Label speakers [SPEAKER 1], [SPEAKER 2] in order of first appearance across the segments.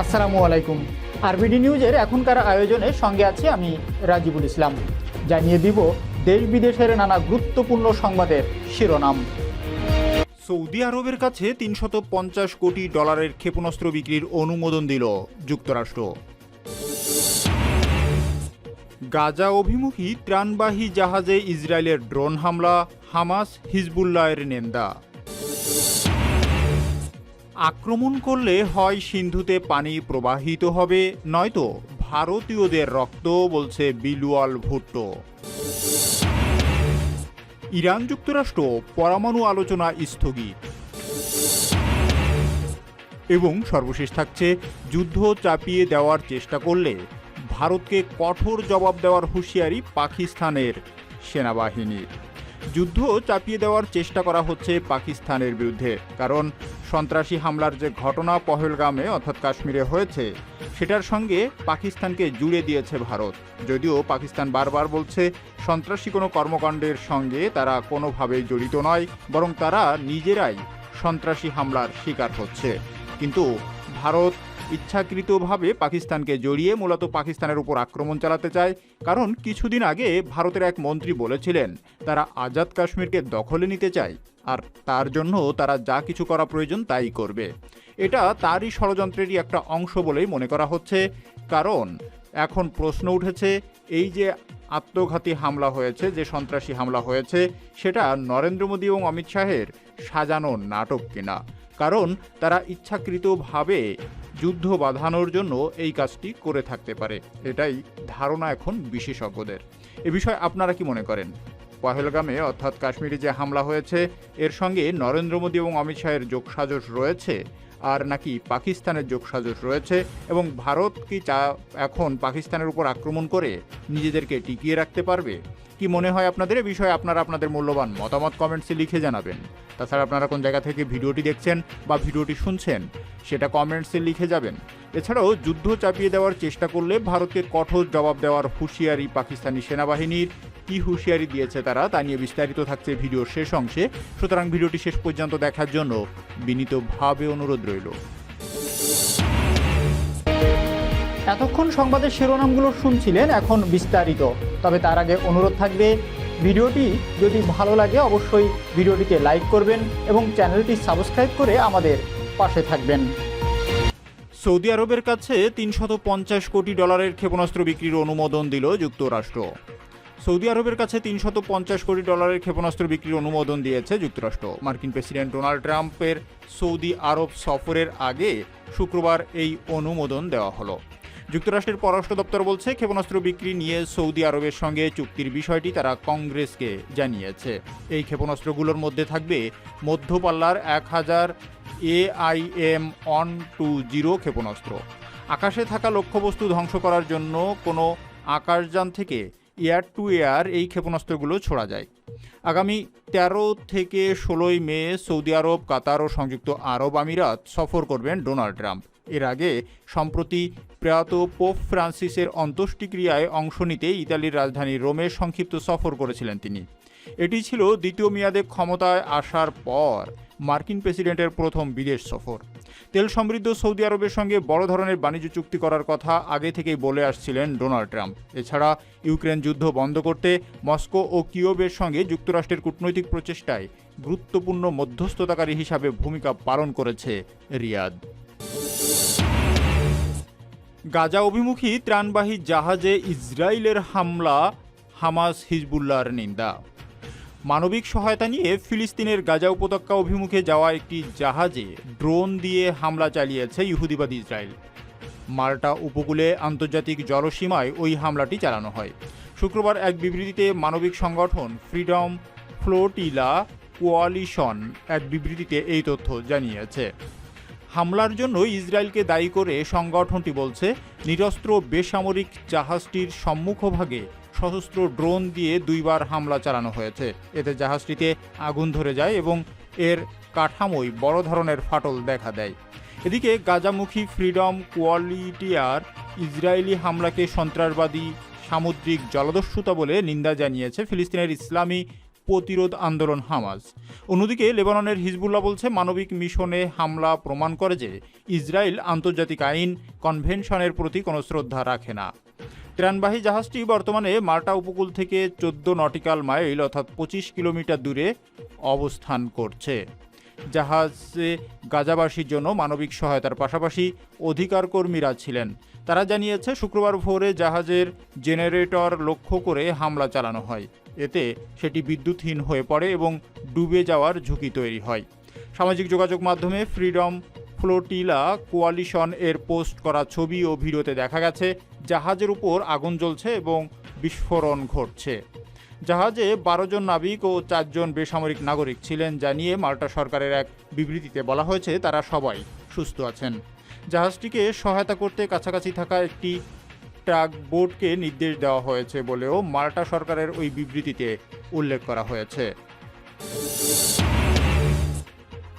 [SPEAKER 1] আসসালামু আলাইকুম। আরবিডি নিউজের এখনকার আয়োজনে সঙ্গে আছি আমি রাজিবুল ইসলাম। জানিয়ে দিব, দেশ বিদেশের নানা গুরুত্বপূর্ণ সংবাদের শিরোনাম।
[SPEAKER 2] সৌদি আরবের কাছে তিনশত পঞ্চাশ কোটি ডলারের ক্ষেপণাস্ত্র বিক্রির অনুমোদন দিল যুক্তরাষ্ট্র। গাজা অভিমুখী ত্রাণবাহী জাহাজে ইসরায়েলের ড্রোন হামলা, হামাস হিজবুল্লাহের নিন্দা আক্রমণ করলে হয় সিন্ধুতে পানি প্রবাহিত হবে, নয়তো ভারতীয়দের রক্ত বলছে বিলুয়াল ভুট্টো। ইরান যুক্তরাষ্ট্র পরমাণু আলোচনা স্থগিত। এবং সর্বশেষ থাকছে, যুদ্ধ চাপিয়ে দেওয়ার চেষ্টা করলে ভারতকে কঠোর জবাব দেওয়ার হুঁশিয়ারি পাকিস্তানের সেনাবাহিনীর। যুদ্ধ চাপিয়ে দেওয়ার চেষ্টা করা হচ্ছে পাকিস্তানের বিরুদ্ধে, কারণ সন্ত্রাসী হামলার যে ঘটনা পহেলগামে অর্থাৎ কাশ্মীরে হয়েছে, সেটার সঙ্গে পাকিস্তানকে জুড়ে দিয়েছে ভারত। যদিও পাকিস্তান বারবার বলছে, সন্ত্রাসী কোনো কর্মকাণ্ডের সঙ্গে তারা কোনোভাবেই জড়িত নয়, বরং তারা নিজেরাই সন্ত্রাসী হামলার শিকার হচ্ছে। কিন্তু ভারত ইচ্ছাকৃতভাবে পাকিস্তানকে জড়িয়ে মূলত পাকিস্তানের উপর আক্রমণ চালাতে চায়, কারণ কিছুদিন আগে ভারতের এক মন্ত্রী বলেছিলেন, তারা আজাদ কাশ্মীরকে দখলে নিতে চায়, আর তার জন্য তারা যা কিছু করা প্রয়োজন তাই করবে। এটা তারই ষড়যন্ত্রেরই একটা অংশ বলেই মনে করা হচ্ছে, কারণ এখন প্রশ্ন উঠেছে, এই যে আত্মঘাতী হামলা হয়েছে, যে সন্ত্রাসী হামলা হয়েছে, সেটা নরেন্দ্র মোদী এবং অমিত শাহের সাজানো নাটক কিনা? কারণ তারা ইচ্ছাকৃতভাবে যুদ্ধ বাঁধানোর জন্য এই কাজটি করে থাকতে পারে। এটাই ধারণা এখন বিশেষজ্ঞদের। এ বিষয়ে আপনারা কি মনে করেন? পহেলগামে, অর্থাৎ কাশ্মীরে যে হামলা হয়েছে, এর সঙ্গে নরেন্দ্র মোদী এবং অমিত শাহের যোগসাজশ রয়েছে? আর নাকি পাকিস্তানের যোগসাজশ রয়েছে এবং ভারত কি চা এখন পাকিস্তানের উপর আক্রমণ করে নিজেদেরকে টিকিয়ে রাখতে পারবে? কি মনে হয় আপনাদের? এ বিষয়ে আপনারা আপনাদের মূল্যবান মতামত কমেন্টসে লিখে জানাবেন। তাছাড়া আপনারা কোন জায়গা থেকে ভিডিওটি দেখছেন বা ভিডিওটি শুনছেন, সেটা কমেন্টসে লিখে যাবেন। এছাড়াও যুদ্ধ চাপিয়ে দেওয়ার চেষ্টা করলে ভারতকে কঠোর জবাব দেওয়ার হুঁশিয়ারি পাকিস্তানি সেনাবাহিনীর কি হুঁশিয়ারি দিয়েছে তারা তা নিয়ে বিস্তারিত থাকছে ভিডিওর শেষ অংশে। সুতরাং ভিডিওটি শেষ পর্যন্ত দেখার জন্য বিনীতভাবে অনুরোধ রইল।
[SPEAKER 1] এতক্ষণ সংবাদের শিরোনামগুলো শুনছিলেন, এখন বিস্তারিত। তবে তার আগে অনুরোধ থাকবে, ভিডিওটি যদি ভালো লাগে অবশ্যই ভিডিওটিকে লাইক করবেন এবং চ্যানেলটি সাবস্ক্রাইব করে আমাদের পাশে থাকবেন।
[SPEAKER 2] সৌদি আরবের কাছে তিনশত কোটি ডলারের ক্ষেপণাস্ত্র বিক্রির অনুমোদন দিল যুক্তরাষ্ট্র। সৌদি আরবের কাছে তিনশত পঞ্চাশ কোটি ডলারের ক্ষেপণাস্ত্র বিক্রির অনুমোদন দিয়েছে যুক্তরাষ্ট্র। মার্কিন প্রেসিডেন্ট ডোনাল্ড ট্রাম্পের সৌদি আরব সফরের আগে শুক্রবার এই অনুমোদন দেওয়া হলো। যুক্তরাষ্ট্রের পররাষ্ট্র দপ্তর বলছে, ক্ষেপণাস্ত্র বিক্রি নিয়ে সৌদি আরবের সঙ্গে চুক্তির বিষয়টি তারা কংগ্রেসকে জানিয়েছে। এই ক্ষেপণাস্ত্রগুলোর মধ্যে থাকবে মধ্যপাল্লার এক হাজার এআইএম অন টু জিরো ক্ষেপণাস্ত্র। আকাশে থাকা লক্ষ্যবস্তু ধ্বংস করার জন্য কোনো আকাশযান থেকে এয়ার টু এয়ার এই ক্ষেপণাস্ত্রগুলো ছোড়া যায়। আগামী তেরো থেকে ষোলোই মে সৌদি আরব, কাতার ও সংযুক্ত আরব আমিরাত সফর করবেন ডোনাল্ড ট্রাম্প। এর আগে সম্প্রতি প্রয়াত পোপ ফ্রান্সিসের অন্ত্যেষ্টিক্রিয়ায় অংশ নিতে ইতালির রাজধানী রোমে সংক্ষিপ্ত সফর করেছিলেন তিনি। এটি ছিল দ্বিতীয় মেয়াদে ক্ষমতায় আসার পর মার্কিন প্রেসিডেন্টের প্রথম বিদেশ সফর। তেল সমৃদ্ধ সৌদি আরবের সঙ্গে বড় ধরনের বাণিজ্য চুক্তি করার কথা আগে থেকেই বলে আসছিলেন ডোনাল্ড ট্রাম্প। এছাড়া ইউক্রেন যুদ্ধ বন্ধ করতে মস্কো ও কিয়োবের সঙ্গে যুক্তরাষ্ট্রের কূটনৈতিক প্রচেষ্টায় গুরুত্বপূর্ণ মধ্যস্থতাকারী হিসাবে ভূমিকা পালন করেছে রিয়াদ। গাজা অভিমুখী ত্রাণবাহী জাহাজে ইসরায়েলের হামলা, হামাস হিজবুল্লাহর নিন্দা। মানবিক সহায়তা নিয়ে ফিলিস্তিনের গাজা উপত্যকা অভিমুখে যাওয়া একটি জাহাজে ড্রোন দিয়ে হামলা চালিয়েছে ইহুদিবাদী ইসরায়েল। মাল্টা উপকূলে আন্তর্জাতিক জলসীমায় ওই হামলাটি চালানো হয়। শুক্রবার এক বিবৃতিতে মানবিক সংগঠন ফ্রিডম ফ্লোটিলা কোয়ালিশন এক বিবৃতিতে এই তথ্য জানিয়েছে। হামলার জন্য ইসরায়েলকে দায়ী করে সংগঠনটি বলছে, নিরস্ত্র বেসামরিক জাহাজটির সম্মুখভাগে সশস্ত্র ড্রোন দিয়ে দুইবার হামলা চালানো হয়েছে। এতে জাহাজটিতে আগুন ধরে যায় এবং এর কাঠামোয় বড় ধরনের ফাটল দেখা দেয়। এদিকে গাজামুখী ফ্রিডম কোয়ালিটিয়ার ইসরায়েলি হামলাকে সন্ত্রাসবাদী সামুদ্রিক জলদস্যুতা বলে নিন্দা জানিয়েছে ফিলিস্তিনের ইসলামী প্রতিরোধ আন্দোলন হামাস। অন্যদিকে লেবাননের হিজবুল্লাহ বলছে, মানবিক মিশনে হামলা প্রমাণ করে যে ইসরায়েল আন্তর্জাতিক আইন কনভেনশনের প্রতি কোনো শ্রদ্ধা রাখে না। ত্রাণবাহী জাহাজটি বর্তমানে মাল্টা উপকূল থেকে চোদ্দ নটিক্যাল মাইল অর্থাৎ পঁচিশ কিলোমিটার দূরে অবস্থান করছে। জাহাজে গাজাবাসীর জন্য মানবিক সহায়তার পাশাপাশি অধিকার কর্মীরা ছিলেন। তারা জানিয়েছে, শুক্রবার ভোরে জাহাজের জেনারেটর লক্ষ্য করে হামলা চালানো হয়। এতে সেটি বিদ্যুৎহীন হয়ে পড়ে এবং ডুবে যাওয়ার ঝুঁকি তৈরি হয়। সামাজিক যোগাযোগ মাধ্যমে ফ্রিডম ফ্লোটিলা কোয়ালিশন এর পোস্ট করা ছবি ও ভিডিওতে দেখা গেছে জাহাজের উপর আগুন জ্বলছে এবং বিস্ফোরণ ঘটছে। জাহাজে বারো জন নাবিক ও চারজন বেসামরিক নাগরিক ছিলেন জানিয়ে মাল্টা সরকারের এক বিবৃতিতে বলা হয়েছে, তারা সবাই সুস্থ আছেন। জাহাজটিকে সহায়তা করতে কাছাকাছি থাকা একটি ট্রাক বোর্ডকে নির্দেশ দেওয়া হয়েছে বলেও মাল্টা সরকারের ওই বিবৃতিতে উল্লেখ করা হয়েছে।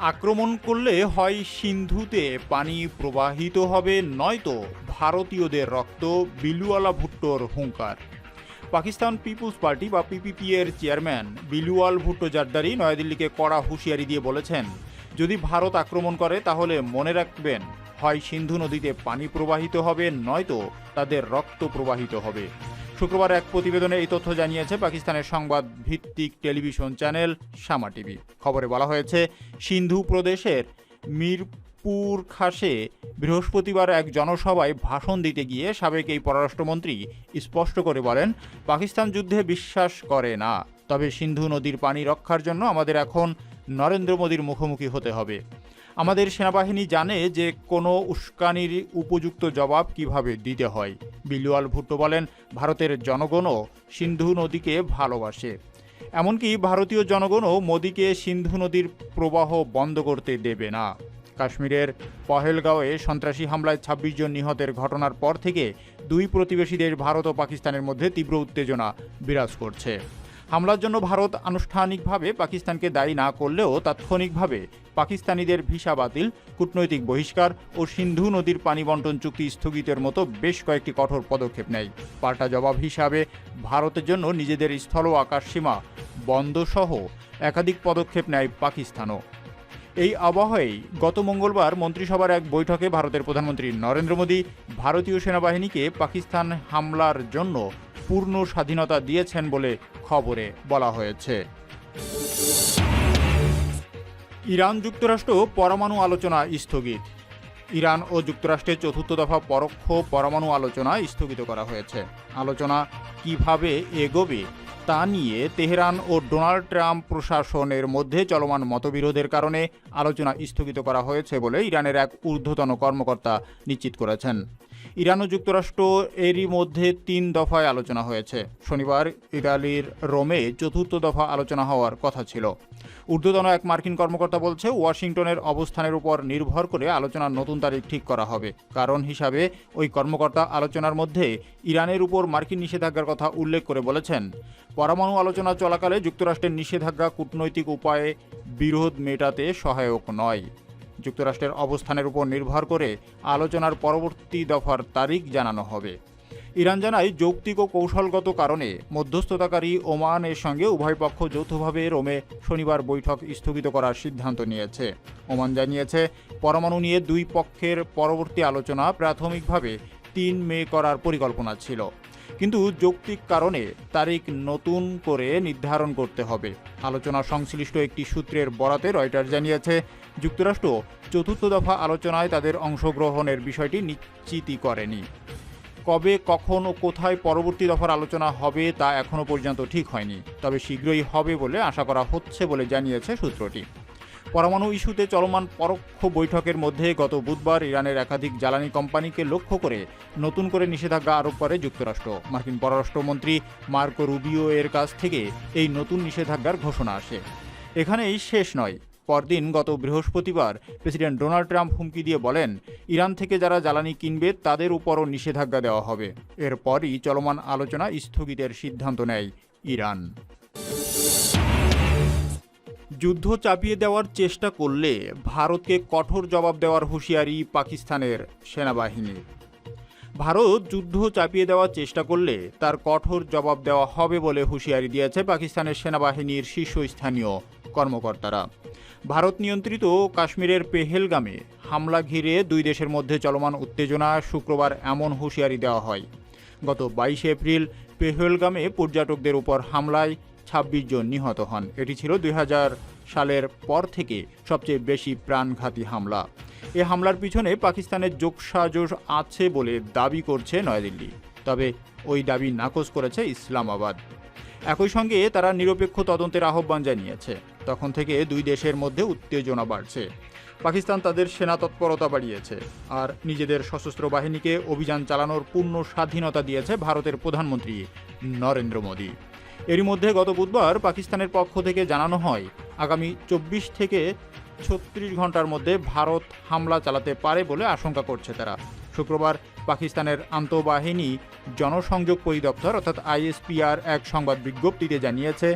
[SPEAKER 2] আক্রমণ করলে হয় সিন্ধুতে পানি প্রবাহিত হবে, নয়তো ভারতীয়দের রক্ত বিলুয়ালা ভুট্টোর হুঙ্কার। পাকিস্তান পিপুলস পার্টি বা পিপিপি এর চেয়ারম্যান বিলুয়াল ভুট্টো জারদারি নয়াদিল্লিকে কড়া হুঁশিয়ারি দিয়ে বলেছেন, যদি ভারত আক্রমণ করে, তাহলে মনে রাখবেন, হয় সিন্ধু নদীতে পানি প্রবাহিত হবে, নয়তো তাদের রক্ত প্রবাহিত হবে। শুক্রবার এক প্রতিবেদনে এই তথ্য জানিয়েছে পাকিস্তানের সংবাদ ভিত্তিক টেলিভিশন চ্যানেল শামা টিভি। খবরে বলা হয়েছে, সিন্ধু প্রদেশের মিরপুর খাসে বৃহস্পতিবার এক জনসভায় ভাষণ দিতে গিয়ে সাবেক এই পররাষ্ট্রমন্ত্রী স্পষ্ট করে বলেন, পাকিস্তান যুদ্ধে বিশ্বাস করে না। তবে সিন্ধু নদীর পানি রক্ষার জন্য আমাদের এখন নরেন্দ্র মোদীর মুখোমুখি হতে হবে। আমাদের সেনাবাহিনী জানে যে কোনো উস্কানির উপযুক্ত জবাব কীভাবে দিতে হয়। বিলুয়াল ভুট্টো বলেন, ভারতের জনগণও সিন্ধু নদীকে ভালোবাসে। এমনকি ভারতীয় জনগণও মোদীকে সিন্ধু নদীর প্রবাহ বন্ধ করতে দেবে না। কাশ্মীরের পহেলগাঁওয়ে সন্ত্রাসী হামলায় ২৬ জন নিহতের ঘটনার পর থেকে দুই প্রতিবেশী দেশ ভারত ও পাকিস্তানের মধ্যে তীব্র উত্তেজনা বিরাজ করছে। হামলার জন্য ভারত আনুষ্ঠানিকভাবে পাকিস্তানকে দায়ী না করলেও তাৎক্ষণিকভাবে পাকিস্তানিদের ভিসা বাতিল, কূটনৈতিক বহিষ্কার ও সিন্ধু নদীর পানি বন্টন চুক্তি স্থগিতের মতো বেশ কয়েকটি কঠোর পদক্ষেপ নেয়। পাল্টা জবাব হিসাবে ভারতের জন্য নিজেদের স্থল আকাশ সীমা বন্ধসহ একাধিক পদক্ষেপ নেয় পাকিস্তানও। এই আবহাওয়ায় গত মঙ্গলবার মন্ত্রিসভার এক বৈঠকে ভারতের প্রধানমন্ত্রী নরেন্দ্র মোদী ভারতীয় সেনাবাহিনীকে পাকিস্তান হামলার জন্য পূর্ণ স্বাধীনতা দিয়েছেন বলে খবরে বলা হয়েছে। ইরান যুক্তরাষ্ট্র পরমাণু আলোচনা স্থগিত। ইরান ও যুক্তরাষ্ট্রের চতুর্থ দফা পরোক্ষ পরমাণু আলোচনা স্থগিত করা হয়েছে। আলোচনা কীভাবে এগোবে তা নিয়ে তেহরান ও ডোনাল্ড ট্রাম্প প্রশাসনের মধ্যে চলমান মতবিরোধের কারণে আলোচনা স্থগিত করা হয়েছে বলে ইরানের এক ঊর্ধ্বতন কর্মকর্তা নিশ্চিত করেছেন। ইরান ও যুক্তরাষ্ট্র এরই মধ্যে তিন দফায় আলোচনা হয়েছে। শনিবার ইতালির রোমে চতুর্থ দফা আলোচনা হওয়ার কথা ছিল। ঊর্ধ্বতন এক মার্কিন কর্মকর্তা বলছে, ওয়াশিংটনের অবস্থানের উপর নির্ভর করে আলোচনার নতুন তারিখ ঠিক করা হবে। কারণ হিসাবে, ওই কর্মকর্তা আলোচনার মধ্যে ইরানের উপর মার্কিন নিষেধাজ্ঞার কথা উল্লেখ করে বলেছেন। পরমাণু আলোচনা চলাকালে যুক্তরাষ্ট্রের নিষেধাজ্ঞা কূটনৈতিক উপায়ে বিরোধ মেটাতে সহায়ক নয়। যুক্তরাষ্ট্রের অবস্থানের উপর নির্ভর করে আলোচনার পরবর্তী দফার তারিখ জানানো হবে। ইরান জানায় যৌক্তিক ও কৌশলগত কারণে মধ্যস্থতাকারী ওমানের সঙ্গে উভয় পক্ষ যৌথভাবে রোমে শনিবার বৈঠক স্থগিত করার সিদ্ধান্ত নিয়েছে। ওমান জানিয়েছে, পরমাণু নিয়ে দুই পক্ষের পরবর্তী আলোচনা প্রাথমিকভাবে তিন মে করার পরিকল্পনা ছিল। কিন্তু যৌক্তিক কারণে তারিখ নতুন করে নির্ধারণ করতে হবে। আলোচনা সংশ্লিষ্ট একটি সূত্রের বরাতে রয়টার জানিয়েছে যুক্তরাষ্ট্র চতুর্থ দফা আলোচনায় তাদের অংশগ্রহণের বিষয়টি নিশ্চিতই করেনি। কবে, কখন ও কোথায় পরবর্তী দফার আলোচনা হবে তা এখনও পর্যন্ত ঠিক হয়নি। তবে শীঘ্রই হবে বলে আশা করা হচ্ছে বলে জানিয়েছে সূত্রটি। পরমাণু ইস্যুতে চলমান পরোক্ষ বৈঠকের মধ্যে গত বুধবার ইরানের একাধিক জ্বালানি কোম্পানিকে লক্ষ্য করে নতুন করে নিষেধাজ্ঞা আরোপ করে যুক্তরাষ্ট্র। মার্কিন পররাষ্ট্রমন্ত্রী মার্কো রুবিও এর কাছ থেকে এই নতুন নিষেধাজ্ঞার ঘোষণা আসে। এখানেই শেষ নয়। পরদিন গত বৃহস্পতিবার প্রেসিডেন্ট ডোনাল্ড ট্রাম্প হুমকি দিয়ে বলেন, ইরান থেকে যারা জ্বালানি কিনবে, তাদের উপরও নিষেধাজ্ঞা দেওয়া হবে। এরপরই চলমান আলোচনা স্থগিতের সিদ্ধান্ত নেয় ইরান। যুদ্ধ চাপিয়ে দেওয়ার চেষ্টা করলে ভারতকে কঠোর জবাব দেওয়ার হুঁশিয়ারি পাকিস্তানের সেনাবাহিনীর। ভারত যুদ্ধ চাপিয়ে দেওয়ার চেষ্টা করলে তার কঠোর জবাব দেওয়া হবে বলে হুঁশিয়ারি দিয়েছে পাকিস্তানের সেনাবাহিনীর শীর্ষস্থানীয় কর্মকর্তারা। ভারত নিয়ন্ত্রিত কাশ্মীরের পেহেলগামে হামলা ঘিরে দুই দেশের মধ্যে চলমান উত্তেজনা শুক্রবার এমন হুঁশিয়ারি দেওয়া হয়। গত বাইশে এপ্রিল পেহেলগামে পর্যটকদের উপর হামলায় ছাব্বিশ জন নিহত হন। এটি ছিল দুই হাজার সালের পর থেকে সবচেয়ে বেশি প্রাণঘাতী হামলা। এ হামলার পিছনে পাকিস্তানের যোগসাজশ আছে বলে দাবি করছে নয়াদিল্লি। তবে ওই দাবি নাকচ করেছে ইসলামাবাদ। একই সঙ্গে তারা নিরপেক্ষ তদন্তের আহ্বান জানিয়েছে। তখন থেকে দুই দেশের মধ্যে উত্তেজনা বাড়ছে। পাকিস্তান তাদের সেনা তৎপরতা বাড়িয়েছে আর নিজেদের সশস্ত্র বাহিনীকে অভিযান চালানোর পূর্ণ স্বাধীনতা দিয়েছে ভারতের প্রধানমন্ত্রী নরেন্দ্র মোদী। এরই মধ্যে গত বুধবার পাকিস্তানের পক্ষ থেকে জানানো হয়, আগামী চব্বিশ থেকে ছত্রিশ ঘণ্টার মধ্যে ভারত হামলা চালাতে পারে বলে আশঙ্কা করছে তারা। শুক্রবার পাকিস্তানের আন্তঃবাহিনী জনসংযোগ পরিদপ্তর অর্থাৎ আইএসপিআর এক সংবাদ বিজ্ঞপ্তিতে জানিয়েছে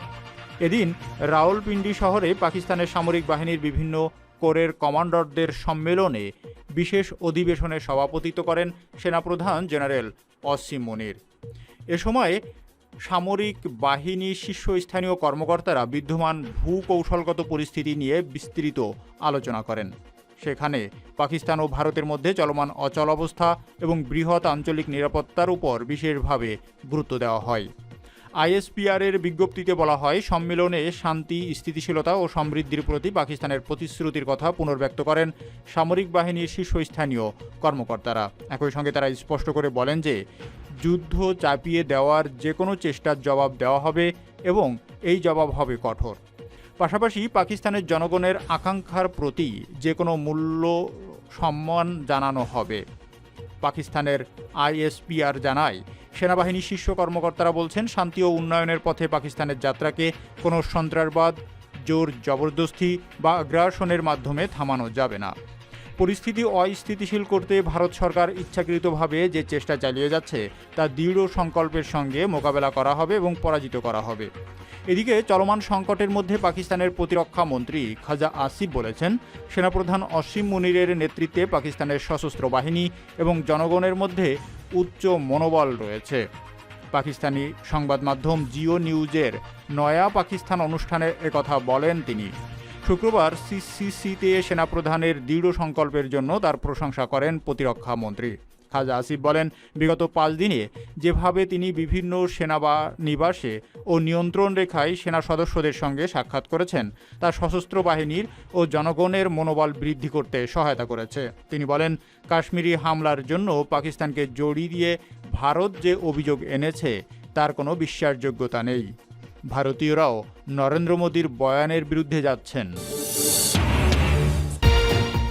[SPEAKER 2] এদিন রাওলপিন্ডি শহরে পাকিস্তানের সামরিক বাহিনীর বিভিন্ন কোরের কমান্ডারদের সম্মেলনে বিশেষ অধিবেশনে সভাপতিত্ব করেন সেনাপ্রধান জেনারেল অসীম মনির। এ সময় সামরিক বাহিনী শীর্ষস্থানীয় কর্মকর্তারা বিদ্যমান ভূকৌশলগত পরিস্থিতি নিয়ে বিস্তৃত আলোচনা করেন। সেখানে পাকিস্তান ও ভারতের মধ্যে চলমান অচল অবস্থা এবং বৃহৎ আঞ্চলিক নিরাপত্তার উপর বিশেষভাবে গুরুত্ব দেওয়া হয়। আইএসপিআর এর বিজ্ঞপ্তিতে বলা হয়, সম্মেলনে শান্তি, স্থিতিশীলতা ও সমৃদ্ধির প্রতি পাকিস্তানের প্রতিশ্রুতির কথা পুনর্ব্যক্ত করেন সামরিক বাহিনীর শীর্ষস্থানীয় কর্মকর্তারা। একই সঙ্গে তারা স্পষ্ট করে বলেন যে, যুদ্ধ চাপিয়ে দেওয়ার যে কোনো চেষ্টার জবাব দেওয়া হবে এবং এই জবাব হবে কঠোর। পাশাপাশি পাকিস্তানের জনগণের আকাঙ্ক্ষার প্রতি যে কোনো মূল্য সম্মান জানানো হবে। পাকিস্তানের আইএসপিআর জানায় সেনাবাহিনী শীর্ষ কর্মকর্তারা বলছেন, শান্তি ও উন্নয়নের পথে পাকিস্তানের যাত্রাকে কোনো সন্ত্রাসবাদ, জোর জবরদস্তি বা আগ্রাসনের মাধ্যমে থামানো যাবে না। পরিস্থিতি অস্থিতিশীল করতে ভারত সরকার ইচ্ছাকৃতভাবে যে চেষ্টা চালিয়ে যাচ্ছে, তা দৃঢ় সংকল্পের সঙ্গে মোকাবেলা করা হবে এবং পরাজিত করা হবে। এদিকে চলমান সংকটের মধ্যে পাকিস্তানের প্রতিরক্ষা মন্ত্রী খাজা আসিফ বলেছেন, সেনাপ্রধান অসীম মুনিরের নেতৃত্বে পাকিস্তানের সশস্ত্র বাহিনী এবং জনগণের মধ্যে উচ্চ মনোবল রয়েছে। পাকিস্তানি সংবাদ মাধ্যম জিও নিউজের নয়া পাকিস্তান অনুষ্ঠানে একথা বলেন তিনি। শুক্রবার সিসিসিতে সেনাপ্রধানের দৃঢ় সংকল্পের জন্য তার প্রশংসা করেন প্রতিরক্ষা মন্ত্রী। খাজা আসিফ বলেন, বিগত পাঁচ দিনে যেভাবে তিনি বিভিন্ন সেনাবা নিবাসে ও নিয়ন্ত্রণ রেখায় সেনা সদস্যদের সঙ্গে সাক্ষাৎ করেছেন, তা সশস্ত্র বাহিনীর ও জনগণের মনোবল বৃদ্ধি করতে সহায়তা করেছে। তিনি বলেন, কাশ্মীরি হামলার জন্য পাকিস্তানকে জড়িয়ে দিয়ে ভারত যে অভিযোগ এনেছে, তার কোনো বিশ্বাসযোগ্যতা নেই। ভারতীয়রাও নরেন্দ্র মোদীর বয়ানের বিরুদ্ধে যাচ্ছেন।